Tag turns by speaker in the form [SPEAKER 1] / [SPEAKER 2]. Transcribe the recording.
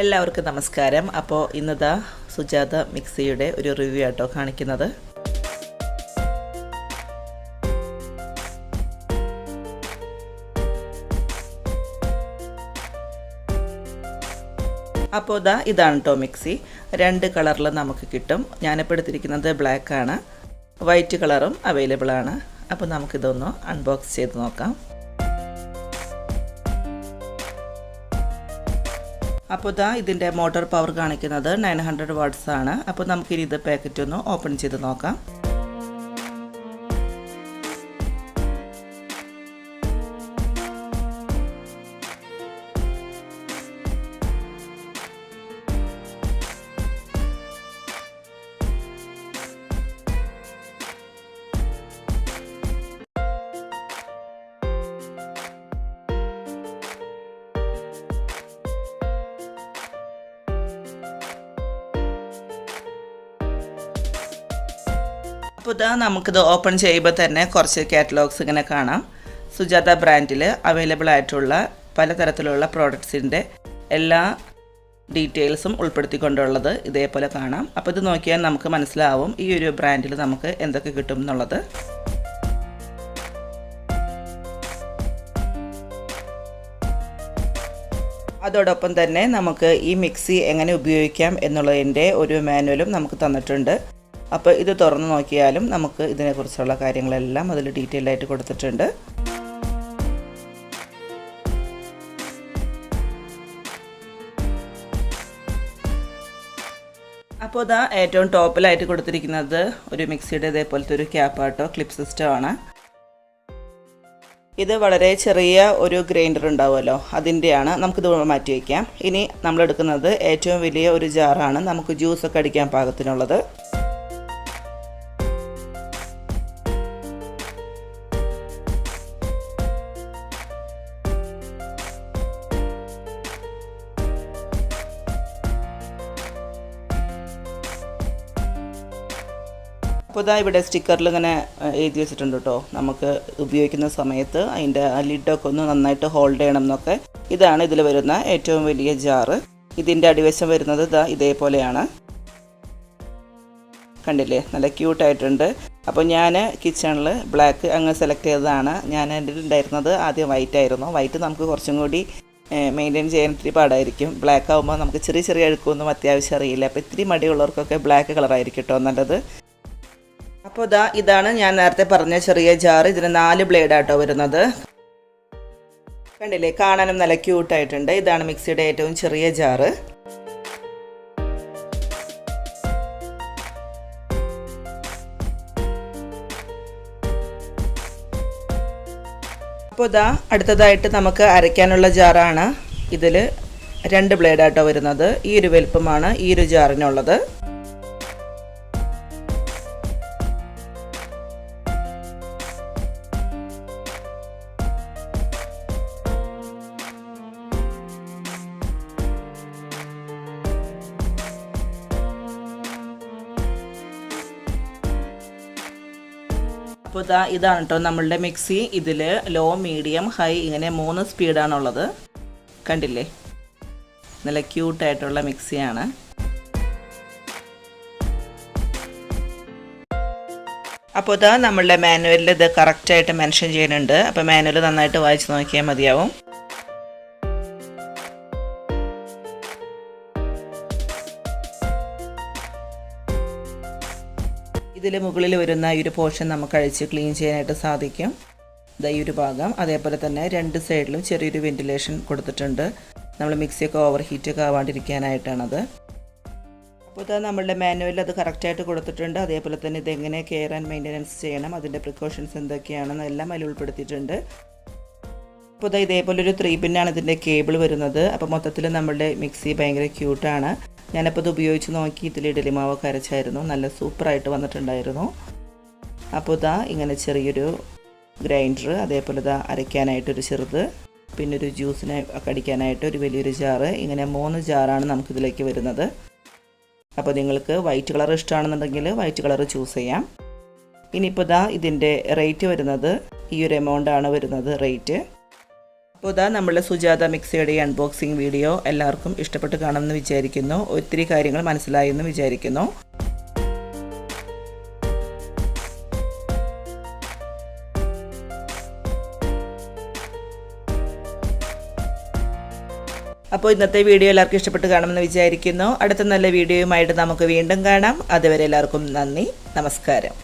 [SPEAKER 1] എല്ലാവർക്കും നമസ്കാരം. അപ്പോൾ ഇന്നത്തെ സുജാത മിക്സിയുടെ ഒരു റിവ്യൂ ആട്ടോ കാണിക്കുന്നത്. അപ്പോൾ ഇതാ ഇതാണ് കേട്ടോ മിക്സി. രണ്ട് കളറിൽ നമുക്ക് കിട്ടും. ഞാനിപ്പോൾ എടുത്തിരിക്കുന്നത് ബ്ലാക്കാണ്. വൈറ്റ് കളറും അവൈലബിൾ ആണ് അപ്പോൾ നമുക്കിതൊന്ന് അൺബോക്സ് ചെയ്ത് നോക്കാം. അപ്പോൾ ഇതാ ഇതിന്റെ മോട്ടോർ പവർ കാണിക്കുന്നത് നയൻ ഹൺഡ്രഡ് വാട്ട്സ് ആണ്. അപ്പോൾ നമുക്കിനി ഇത് പാക്കറ്റ് ഒന്ന് ഓപ്പൺ ചെയ്ത് നോക്കാം. അപ്പോൾ നമുക്കിത് ഓപ്പൺ ചെയ്യുമ്പോൾ തന്നെ കുറച്ച് കാറ്റലോഗ്സ് ഇങ്ങനെ കാണാം. സുജാത ബ്രാൻഡിൽ അവൈലബിൾ ആയിട്ടുള്ള പലതരത്തിലുള്ള പ്രോഡക്ട്സിന്റെ എല്ലാ ഡീറ്റെയിൽസും ഉൾപ്പെടുത്തിക്കൊണ്ടുള്ളത് ഇതേപോലെ കാണാം. അപ്പോൾ ഇത് നോക്കിയാൽ നമുക്ക് മനസ്സിലാവും ഈ ഒരു ബ്രാൻഡിൽ നമുക്ക് എന്തൊക്കെ കിട്ടും എന്നുള്ളത്. അതോടൊപ്പം തന്നെ നമുക്ക് ഈ മിക്സി എങ്ങനെ ഉപയോഗിക്കാം എന്നുള്ളതിന്റെ ഒരു മാനുവലും നമുക്ക് തന്നിട്ടുണ്ട്. അപ്പോൾ ഇത് തുറന്ന് നോക്കിയാലും നമുക്ക് ഇതിനെക്കുറിച്ചുള്ള കാര്യങ്ങളെല്ലാം അതിൽ ഡീറ്റെയിൽ ആയിട്ട് കൊടുത്തിട്ടുണ്ട്. അപ്പോൾ ഇതാ ഏറ്റവും ടോപ്പിലായിട്ട് കൊടുത്തിരിക്കുന്നത് ഒരു മിക്സിയുടെ ഇതേപോലത്തെ ഒരു ക്യാപ്പാട്ടോ ക്ലിപ്പ് സിസ്റ്റമാണ് ഇത് വളരെ ചെറിയ ഒരു ഗ്രൈൻഡർ ഉണ്ടാവുമല്ലോ അതിന്റെയാണ്. നമുക്കിത് മാറ്റി വയ്ക്കാം ഇനി നമ്മളെടുക്കുന്നത് ഏറ്റവും വലിയ ഒരു ജാറാണ് നമുക്ക് ജ്യൂസൊക്കെ അടിക്കാൻ പാകത്തിനുള്ളത്. അപ്പോൾ ഇവിടെ സ്റ്റിക്കറിൽ ഇങ്ങനെ എഴുതി വെച്ചിട്ടുണ്ട് കേട്ടോ. നമുക്ക് ഉപയോഗിക്കുന്ന സമയത്ത് അതിന്റെ ആ ലിഡൊക്കെ ഒന്ന് നന്നായിട്ട് ഹോൾഡ് ചെയ്യണം എന്നൊക്കെ. ഇതാണ് ഇതിൽ വരുന്ന ഏറ്റവും വലിയ ജാറ്. ഇതിന്റെ അടിവശം വരുന്നത് ഇതാ ഇതേപോലെയാണ്. കണ്ടില്ലേ? നല്ല ക്യൂട്ടായിട്ടുണ്ട്. അപ്പോൾ ഞാൻ കിച്ചണിൽ ബ്ലാക്ക് അങ്ങ് സെലക്ട് ചെയ്തതാണ്. ഞാൻ എന്റെ ഉണ്ടായിരുന്നത് ആദ്യം വൈറ്റ് ആയിരുന്നു. വൈറ്റ് നമുക്ക് കുറച്ചും കൂടി മെയിന്റെയിൻ ചെയ്യാൻ ഇത്തിരി പാടായിരിക്കും. ബ്ലാക്ക് ആകുമ്പോൾ നമുക്ക് ചെറിയ ചെറിയ അഴുക്കൊന്നും അത്യാവശ്യം അറിയില്ല. അപ്പോൾ ഇത്തിരി മടിയുള്ളവർക്കൊക്കെ ബ്ലാക്ക് കളറായിരിക്കും കേട്ടോ നല്ലത്. അപ്പോൾ ഇതാ ഇതാണ് ഞാൻ നേരത്തെ പറഞ്ഞ ചെറിയ ജാർ. ഇതിന് നാല് ബ്ലേഡ് ആട്ടോ വരുന്നത്. കണ്ടില്ലേ? കാണാനും നല്ല ക്യൂട്ടായിട്ടുണ്ട് ഇതാണ് മിക്സിയുടെ ഏറ്റവും ചെറിയ ജാറ്. അപ്പോൾ ഇതാ അടുത്തതായിട്ട് നമുക്ക് അരയ്ക്കാനുള്ള ജാറാണ് ഇതിൽ രണ്ട് ബ്ലേഡായിട്ടോ വരുന്നത്. ഈ ഒരു വലുപ്പമാണ് ഈ ഒരു ജാറിനുള്ളത്. അപ്പോൾ ഇതാ ഇതാണ് കേട്ടോ നമ്മളുടെ മിക്സി. ഇതിൽ ലോ മീഡിയം ഹൈ ഇങ്ങനെ മൂന്ന് സ്പീഡാണുള്ളത്. കണ്ടില്ലേ? നല്ല ക്യൂട്ടായിട്ടുള്ള മിക്സിയാണ്. അപ്പോൾ ഇതാ നമ്മളുടെ മാനുവലിൽ ഇത് കറക്റ്റായിട്ട് മെൻഷൻ ചെയ്യുന്നുണ്ട്. അപ്പോൾ മാനുവൽ നന്നായിട്ട് വായിച്ച് നോക്കിയാൽ മതിയാവും. ഇതിൽ മുകളിൽ വരുന്ന ഈ ഒരു പോർഷൻ നമുക്ക് അഴിച്ച് ക്ലീൻ ചെയ്യാനായിട്ട് സാധിക്കും. ഈ ഒരു ഭാഗം. അതേപോലെ തന്നെ രണ്ട് സൈഡിലും ചെറിയൊരു വെന്റിലേഷൻ കൊടുത്തിട്ടുണ്ട്. നമ്മൾ മിക്സിയൊക്കെ ഓവർ ഹീറ്റൊക്കെ ആവാണ്ടിരിക്കാനായിട്ടാണത്. അപ്പോൾ ഇത് നമ്മളുടെ മാനുവലിൽ അത് കറക്റ്റായിട്ട് കൊടുത്തിട്ടുണ്ട്. അതേപോലെ തന്നെ ഇതെങ്ങനെ കെയർ ആൻഡ് മെയിന്റനൻസ് ചെയ്യണം അതിന്റെ പ്രിക്കോഷൻസ് എന്തൊക്കെയാണെന്ന് എല്ലാം അതിൽ ഉൾപ്പെടുത്തിയിട്ടുണ്ട്. അപ്പോൾ ഇതാ ഇതേപോലെ ഒരു ത്രീ പിന്നാണ് ഇതിന്റെ കേബിൾ വരുന്നത്. അപ്പോൾ മൊത്തത്തിൽ നമ്മളുടെ മിക്സി ഭയങ്കര ക്യൂട്ടാണ്. ഞാനപ്പോൾ ഇത് ഉപയോഗിച്ച് നോക്കി ഇതിൽ ഇഡലി മാവൊക്കെ അരച്ചായിരുന്നു. നല്ല സൂപ്പറായിട്ട് വന്നിട്ടുണ്ടായിരുന്നു. അപ്പോൾ ഇതാ ഇങ്ങനെ ചെറിയൊരു ഗ്രൈൻഡർ അതേപോലെ ഇതാ അരയ്ക്കാനായിട്ടൊരു ചെറുത് പിന്നെ ഒരു ജ്യൂസിനെ ഒക്കെ അടിക്കാനായിട്ട് ഒരു വലിയൊരു ജാറ്. ഇങ്ങനെ മൂന്ന് ജാറാണ് നമുക്കിതിലേക്ക് വരുന്നത്. അപ്പോൾ നിങ്ങൾക്ക് വൈറ്റ് കളർ ഇഷ്ടമാണെന്നുണ്ടെങ്കിൽ വൈറ്റ് കളർ ചൂസ് ചെയ്യാം. ഇനിയിപ്പോൾ ഇതാ ഇതിന്റെ റേറ്റ് വരുന്നത് ഈ ഒരു എമൗണ്ട് ആണ് വരുന്നത് റേറ്റ്. അപ്പോൾ ഇതാ നമ്മളുടെ സുജാത മിക്സിയുടെ ഈ അൺബോക്സിങ് വീഡിയോ എല്ലാവർക്കും ഇഷ്ടപ്പെട്ട് കാണുമെന്ന് വിചാരിക്കുന്നു. ഒത്തിരി കാര്യങ്ങൾ മനസ്സിലായെന്ന് വിചാരിക്കുന്നു. അപ്പോൾ ഇന്നത്തെ വീഡിയോ എല്ലാവർക്കും ഇഷ്ടപ്പെട്ട് കാണുമെന്ന് വിചാരിക്കുന്നു. അടുത്ത നല്ല വീഡിയോയുമായിട്ട് നമുക്ക് വീണ്ടും കാണാം. അതുവരെ എല്ലാവർക്കും നന്ദി. നമസ്കാരം.